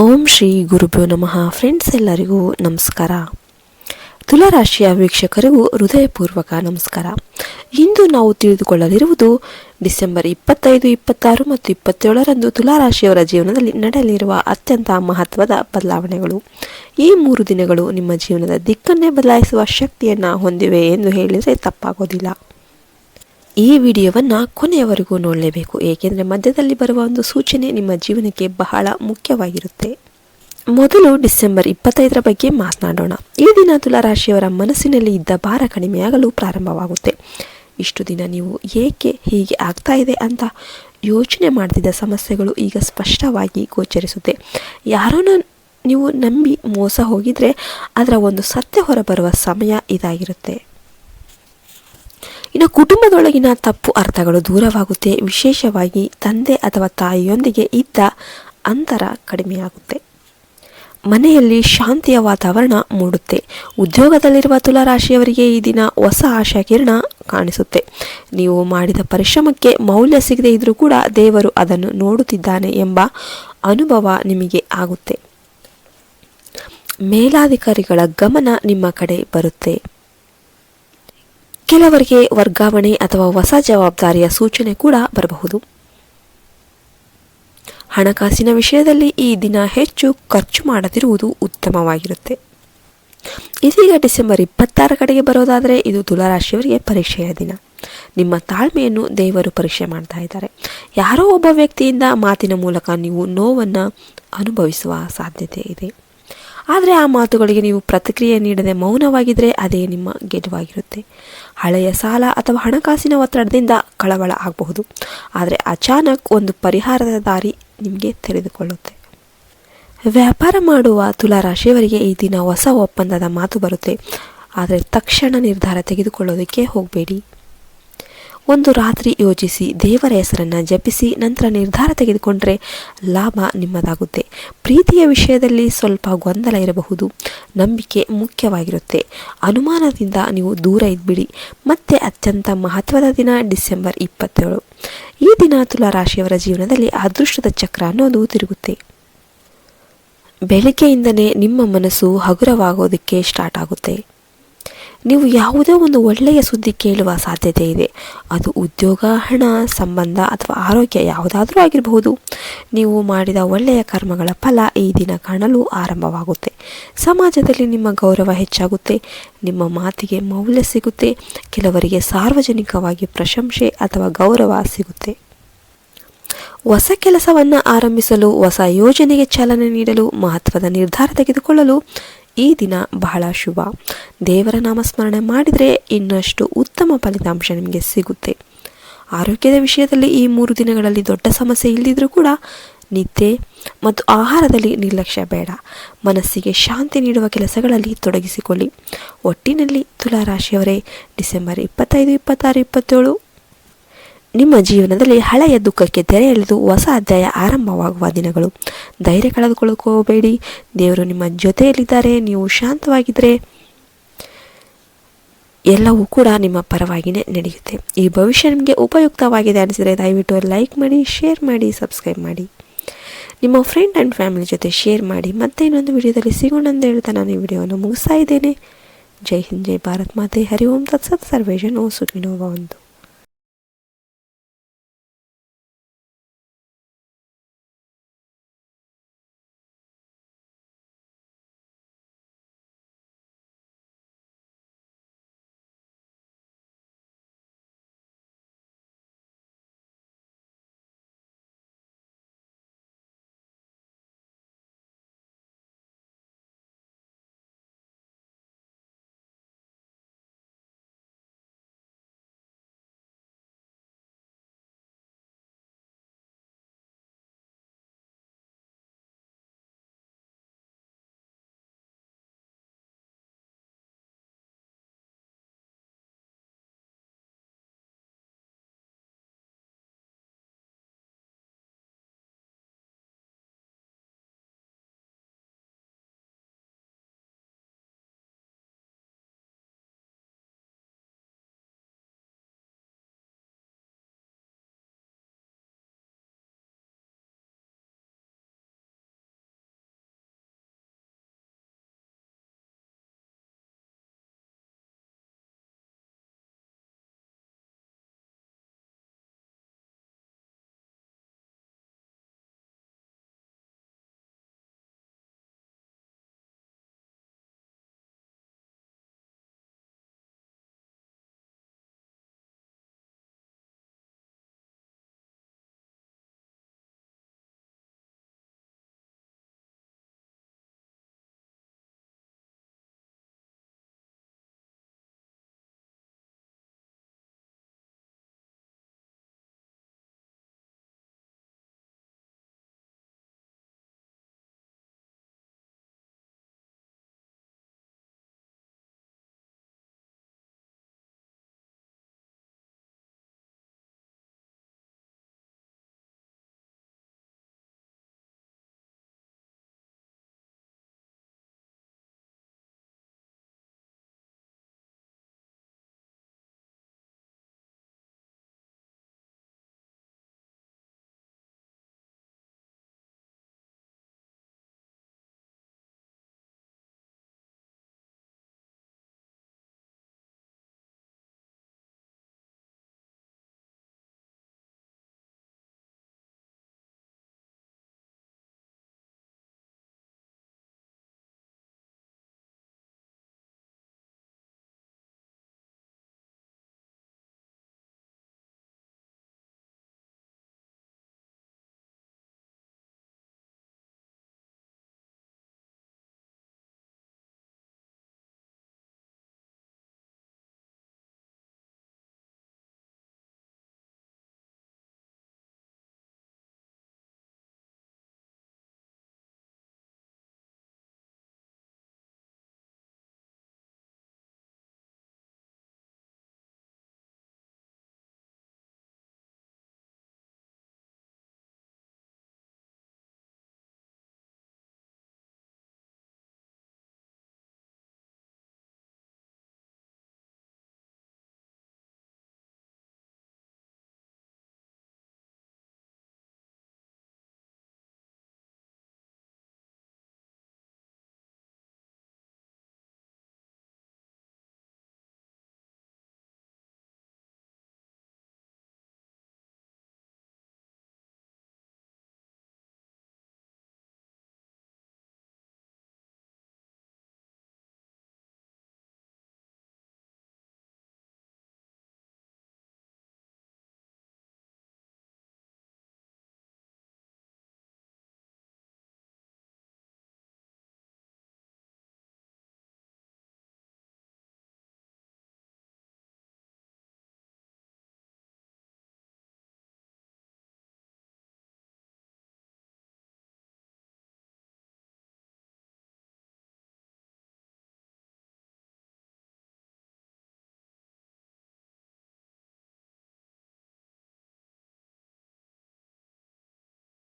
ಓಂ ಶ್ರೀ ಗುರುಭ್ಯೋ ನಮಃ. ಫ್ರೆಂಡ್ಸ್ ಎಲ್ಲರಿಗೂ ನಮಸ್ಕಾರ. ತುಲಾರಾಶಿಯ ವೀಕ್ಷಕರಿಗೂ ಹೃದಯಪೂರ್ವಕ ನಮಸ್ಕಾರ. ಇಂದು ನಾವು ತಿಳಿದುಕೊಳ್ಳಲಿರುವುದು ಡಿಸೆಂಬರ್ ಇಪ್ಪತ್ತೈದು, ಇಪ್ಪತ್ತಾರು ಮತ್ತು ಇಪ್ಪತ್ತೇಳರಂದು ತುಲಾರಾಶಿಯವರ ಜೀವನದಲ್ಲಿ ನಡೆಯಲಿರುವ ಅತ್ಯಂತ ಮಹತ್ವದ ಬದಲಾವಣೆಗಳು. ಈ ಮೂರು ದಿನಗಳು ನಿಮ್ಮ ಜೀವನದ ದಿಕ್ಕನ್ನೇ ಬದಲಾಯಿಸುವ ಶಕ್ತಿಯನ್ನು ಹೊಂದಿವೆ ಎಂದು ಹೇಳಿದರೆ ತಪ್ಪಾಗೋದಿಲ್ಲ. ಈ ವಿಡಿಯೋವನ್ನು ಕೊನೆಯವರೆಗೂ ನೋಡಲೇಬೇಕು. ಏಕೆಂದರೆ ಮಧ್ಯದಲ್ಲಿ ಬರುವ ಒಂದು ಸೂಚನೆ ನಿಮ್ಮ ಜೀವನಕ್ಕೆ ಬಹಳ ಮುಖ್ಯವಾಗಿರುತ್ತೆ. ಮೊದಲು ಡಿಸೆಂಬರ್ ಇಪ್ಪತ್ತೈದರ ಬಗ್ಗೆ ಮಾತನಾಡೋಣ. ಈ ದಿನ ತುಲಾರಾಶಿಯವರ ಮನಸ್ಸಿನಲ್ಲಿ ಇದ್ದ ಭಾರ ಕಡಿಮೆಯಾಗಲು ಪ್ರಾರಂಭವಾಗುತ್ತೆ. ಇಷ್ಟು ದಿನ ನೀವು ಏಕೆ ಹೀಗೆ ಆಗ್ತಾ ಇದೆ ಅಂತ ಯೋಚನೆ ಮಾಡ್ತಿದ್ದ ಸಮಸ್ಯೆಗಳು ಈಗ ಸ್ಪಷ್ಟವಾಗಿ ಗೋಚರಿಸುತ್ತೆ. ಯಾರನ್ನ ನೀವು ನಂಬಿ ಮೋಸ ಹೋಗಿದ್ರೆ ಅದರ ಒಂದು ಸತ್ಯ ಹೊರಬರುವ ಸಮಯ ಇದಾಗಿರುತ್ತೆ. ಇನ್ನು ಕುಟುಂಬದೊಳಗಿನ ತಪ್ಪು ಅರ್ಥಗಳು ದೂರವಾಗುತ್ತೆ. ವಿಶೇಷವಾಗಿ ತಂದೆ ಅಥವಾ ತಾಯಿಯೊಂದಿಗೆ ಇದ್ದ ಅಂತರ ಕಡಿಮೆಯಾಗುತ್ತೆ. ಮನೆಯಲ್ಲಿ ಶಾಂತಿಯ ವಾತಾವರಣ ಮೂಡುತ್ತೆ. ಉದ್ಯೋಗದಲ್ಲಿರುವ ತುಲಾರಾಶಿಯವರಿಗೆ ಈ ದಿನ ಹೊಸ ಆಶಾಕಿರಣ ಕಾಣಿಸುತ್ತೆ. ನೀವು ಮಾಡಿದ ಪರಿಶ್ರಮಕ್ಕೆ ಮೌಲ್ಯ ಸಿಗದೇ ಇದ್ರೂ ಕೂಡ ದೇವರು ಅದನ್ನು ನೋಡುತ್ತಿದ್ದಾನೆ ಎಂಬ ಅನುಭವ ನಿಮಗೆ ಆಗುತ್ತೆ. ಮೇಲಾಧಿಕಾರಿಗಳ ಗಮನ ನಿಮ್ಮ ಕಡೆ ಬರುತ್ತೆ. ಕೆಲವರಿಗೆ ವರ್ಗಾವಣೆ ಅಥವಾ ಹೊಸ ಜವಾಬ್ದಾರಿಯ ಸೂಚನೆ ಕೂಡ ಬರಬಹುದು. ಹಣಕಾಸಿನ ವಿಷಯದಲ್ಲಿ ಈ ದಿನ ಹೆಚ್ಚು ಖರ್ಚು ಮಾಡದಿರುವುದು ಉತ್ತಮವಾಗಿರುತ್ತೆ. ಇದೀಗ ಡಿಸೆಂಬರ್ ಇಪ್ಪತ್ತಾರ ಕಡೆಗೆ ಬರೋದಾದರೆ ಇದು ತುಲಾರಾಶಿಯವರಿಗೆ ಪರೀಕ್ಷೆಯ ದಿನ. ನಿಮ್ಮ ತಾಳ್ಮೆಯನ್ನು ದೇವರು ಪರೀಕ್ಷೆ ಮಾಡ್ತಾ ಇದ್ದಾರೆ. ಯಾರೋ ಒಬ್ಬ ವ್ಯಕ್ತಿಯಿಂದ ಮಾತಿನ ಮೂಲಕ ನೀವು ನೋವನ್ನು ಅನುಭವಿಸುವ ಸಾಧ್ಯತೆ ಇದೆ. ಆದರೆ ಆ ಮಾತುಗಳಿಗೆ ನೀವು ಪ್ರತಿಕ್ರಿಯೆ ನೀಡದೆ ಮೌನವಾಗಿದ್ದರೆ ಅದೇ ನಿಮ್ಮ ಗೆಲುವಾಗಿರುತ್ತೆ. ಹಳೆಯ ಸಾಲ ಅಥವಾ ಹಣಕಾಸಿನ ಒತ್ತಡದಿಂದ ಕಳವಳ ಆಗಬಹುದು. ಆದರೆ ಅಚಾನಕ್ ಒಂದು ಪರಿಹಾರದ ದಾರಿ ನಿಮಗೆ ತೆರೆದುಕೊಳ್ಳುತ್ತೆ. ವ್ಯಾಪಾರ ಮಾಡುವ ತುಲಾರಾಶಿಯವರಿಗೆ ಈ ದಿನ ಹೊಸ ಒಪ್ಪಂದದ ಮಾತು ಬರುತ್ತೆ. ಆದರೆ ತಕ್ಷಣ ನಿರ್ಧಾರ ತೆಗೆದುಕೊಳ್ಳೋದಕ್ಕೆ ಹೋಗಬೇಡಿ. ಒಂದು ರಾತ್ರಿ ಯೋಚಿಸಿ ದೇವರ ಹೆಸರನ್ನು ಜಪಿಸಿ ನಂತರ ನಿರ್ಧಾರ ತೆಗೆದುಕೊಂಡರೆ ಲಾಭ ನಿಮ್ಮದಾಗುತ್ತೆ. ಪ್ರೀತಿಯ ವಿಷಯದಲ್ಲಿ ಸ್ವಲ್ಪ ಗೊಂದಲ ಇರಬಹುದು. ನಂಬಿಕೆ ಮುಖ್ಯವಾಗಿರುತ್ತೆ. ಅನುಮಾನದಿಂದ ನೀವು ದೂರ ಇದ್ಬಿಡಿ. ಮತ್ತೆ ಅತ್ಯಂತ ಮಹತ್ವದ ದಿನ ಡಿಸೆಂಬರ್ ಇಪ್ಪತ್ತೇಳು. ಈ ದಿನ ತುಲಾ ರಾಶಿಯವರ ಜೀವನದಲ್ಲಿ ಅದೃಷ್ಟದ ಚಕ್ರ ಅನ್ನೋದು ತಿರುಗುತ್ತೆ. ಬೆಳಗ್ಗೆಯಿಂದನೇ ನಿಮ್ಮ ಮನಸ್ಸು ಹಗುರವಾಗೋದಕ್ಕೆ ಸ್ಟಾರ್ಟ್ ಆಗುತ್ತೆ. ನೀವು ಯಾವುದೋ ಒಂದು ಒಳ್ಳೆಯ ಸುದ್ದಿ ಕೇಳುವ ಸಾಧ್ಯತೆ ಇದೆ. ಅದು ಉದ್ಯೋಗ, ಹಣ, ಸಂಬಂಧ ಅಥವಾ ಆರೋಗ್ಯ ಯಾವುದಾದರೂ ಆಗಿರಬಹುದು. ನೀವು ಮಾಡಿದ ಒಳ್ಳೆಯ ಕರ್ಮಗಳ ಫಲ ಈ ದಿನ ಕಾಣಲು ಆರಂಭವಾಗುತ್ತೆ. ಸಮಾಜದಲ್ಲಿ ನಿಮ್ಮ ಗೌರವ ಹೆಚ್ಚಾಗುತ್ತೆ. ನಿಮ್ಮ ಮಾತಿಗೆ ಮೌಲ್ಯ ಸಿಗುತ್ತೆ. ಕೆಲವರಿಗೆ ಸಾರ್ವಜನಿಕವಾಗಿ ಪ್ರಶಂಸೆ ಅಥವಾ ಗೌರವ ಸಿಗುತ್ತೆ. ಹೊಸ ಕೆಲಸವನ್ನು ಆರಂಭಿಸಲು, ಹೊಸ ಯೋಜನೆಗೆ ಚಾಲನೆ ನೀಡಲು, ಮಹತ್ವದ ನಿರ್ಧಾರ ತೆಗೆದುಕೊಳ್ಳಲು ಈ ದಿನ ಬಹಳ ಶುಭ. ದೇವರ ನಾಮಸ್ಮರಣೆ ಮಾಡಿದರೆ ಇನ್ನಷ್ಟು ಉತ್ತಮ ಫಲಿತಾಂಶ ನಿಮಗೆ ಸಿಗುತ್ತೆ. ಆರೋಗ್ಯದ ವಿಷಯದಲ್ಲಿ ಈ ಮೂರು ದಿನಗಳಲ್ಲಿ ದೊಡ್ಡ ಸಮಸ್ಯೆ ಇಲ್ಲದಿದ್ರೂ ಕೂಡ ನಿದ್ದೆ ಮತ್ತು ಆಹಾರದಲ್ಲಿ ನಿರ್ಲಕ್ಷ್ಯ ಬೇಡ. ಮನಸ್ಸಿಗೆ ಶಾಂತಿ ನೀಡುವ ಕೆಲಸಗಳಲ್ಲಿ ತೊಡಗಿಸಿಕೊಳ್ಳಿ. ಒಟ್ಟಿನಲ್ಲಿ ತುಲಾರಾಶಿಯವರೇ, ಡಿಸೆಂಬರ್ ಇಪ್ಪತ್ತೈದು, ಇಪ್ಪತ್ತಾರು, ಇಪ್ಪತ್ತೇಳು ನಿಮ್ಮ ಜೀವನದಲ್ಲಿ ಹಳೆಯ ದುಃಖಕ್ಕೆ ತೆರೆ ಹೊಸ ಅಧ್ಯಾಯ ಆರಂಭವಾಗುವ ದಿನಗಳು. ಧೈರ್ಯ ಕಳೆದುಕೊಳ್ಳಬೇಡಿ ದೇವರು ನಿಮ್ಮ ಜೊತೆಯಲ್ಲಿದ್ದಾರೆ. ನೀವು ಶಾಂತವಾಗಿದ್ದರೆ ಎಲ್ಲವೂ ಕೂಡ ನಿಮ್ಮ ಪರವಾಗಿಯೇ ನಡೆಯುತ್ತೆ. ಈ ಭವಿಷ್ಯ ನಿಮಗೆ ಉಪಯುಕ್ತವಾಗಿದೆ ಅನಿಸಿದರೆ ದಯವಿಟ್ಟು ಲೈಕ್ ಮಾಡಿ, ಶೇರ್ ಮಾಡಿ, ಸಬ್ಸ್ಕ್ರೈಬ್ ಮಾಡಿ. ನಿಮ್ಮ ಫ್ರೆಂಡ್ ಆ್ಯಂಡ್ ಫ್ಯಾಮಿಲಿ ಜೊತೆ ಶೇರ್ ಮಾಡಿ. ಮತ್ತೆ ಇನ್ನೊಂದು ವಿಡಿಯೋದಲ್ಲಿ ಸಿಗೋಣ ಅಂತ ಹೇಳ್ತಾ ನಾನು ಈ ವಿಡಿಯೋವನ್ನು ಮುಗಿಸ್ತಾ ಇದ್ದೇನೆ. ಜೈ ಹಿಂದ್, ಜೈ ಭಾರತ್ ಮಾತೆ. ಹರಿ ಓಂ. ತತ್ಸತ್ ಓ ಸುಖಿನೋ ಭವಂತು.